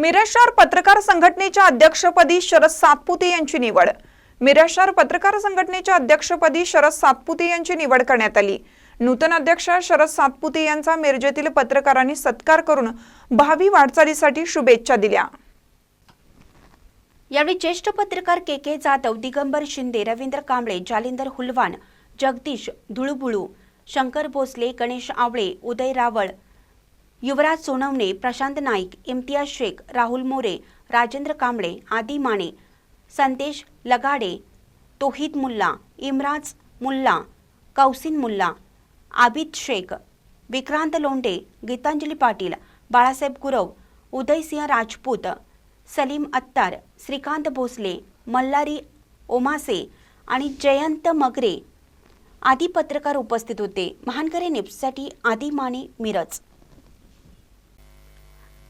मिरज शहर पत्रकार संघटनेच्या अध्यक्षपदी शरद सातपुते यांची निवड. मिरज शहर पत्रकार संघटनेच्या अध्यक्षपदी शरद सातपुते यांची निवड करण्यात आली. नूतन अध्यक्ष शरद सातपुते यांचा मिरजेतील पत्रकारांनी सत्कार करून भावी वाटचालीसाठी शुभेच्छा दिल्या. यावेळी ज्येष्ठ पत्रकार के के जाधव दिगंबर शिंदे रवींद्र कांबळे जालिंदर हुलवान जगदीश धुळबुळू शंकर भोसले गणेश आवळे उदय रावळ युवराज सोनवणे प्रशांत नाईक इम्तियाज शेख राहुल मोरे राजेंद्र कांबळे आदी माने संदेश लगाडे तोहिद मुल्ला इम्राज मुल्ला कौसिन मुल्ला आबिद शेख विक्रांत लोंढे गीतांजली पाटील बाळासाहेब गुरव उदयसिंह राजपूत सलीम अत्तार श्रीकांत भोसले मल्हारी ओमासे आणि जयंत मगरे आदी पत्रकार उपस्थित होते. महानकरे निप्ससाठी आदी माने मिरज.